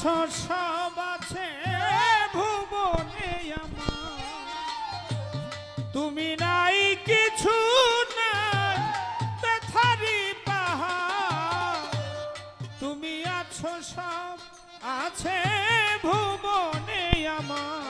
সব আছে ভুবনে তুমি নাই কিছু ব্যথারি পাহাড়। তুমি আছো সব আছে ভুবনে আমার।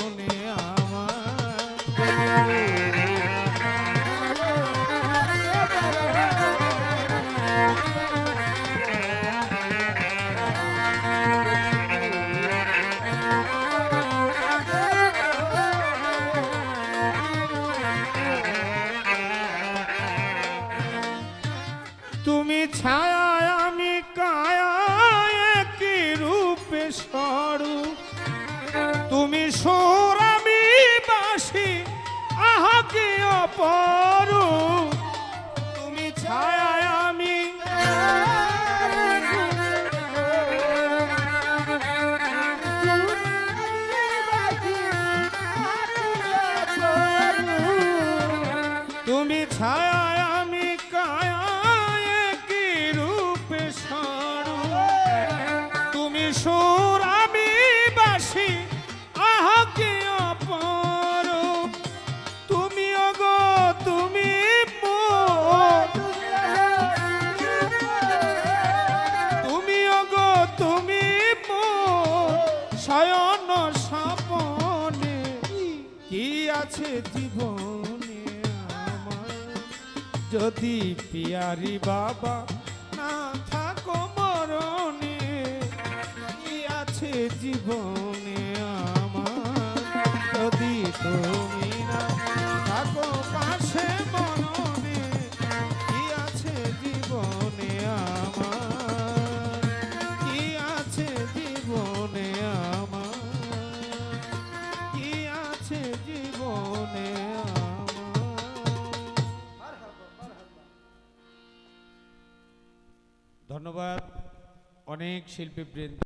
forte! স্বপনে, কি আছে জীবনে আমার? যদি পিয়ারি বাবা না থাকো মরণে, কি আছে জীবনে আমার? যদি তুমি ধন্যবাদ অনেক শিল্পী বৃন্দ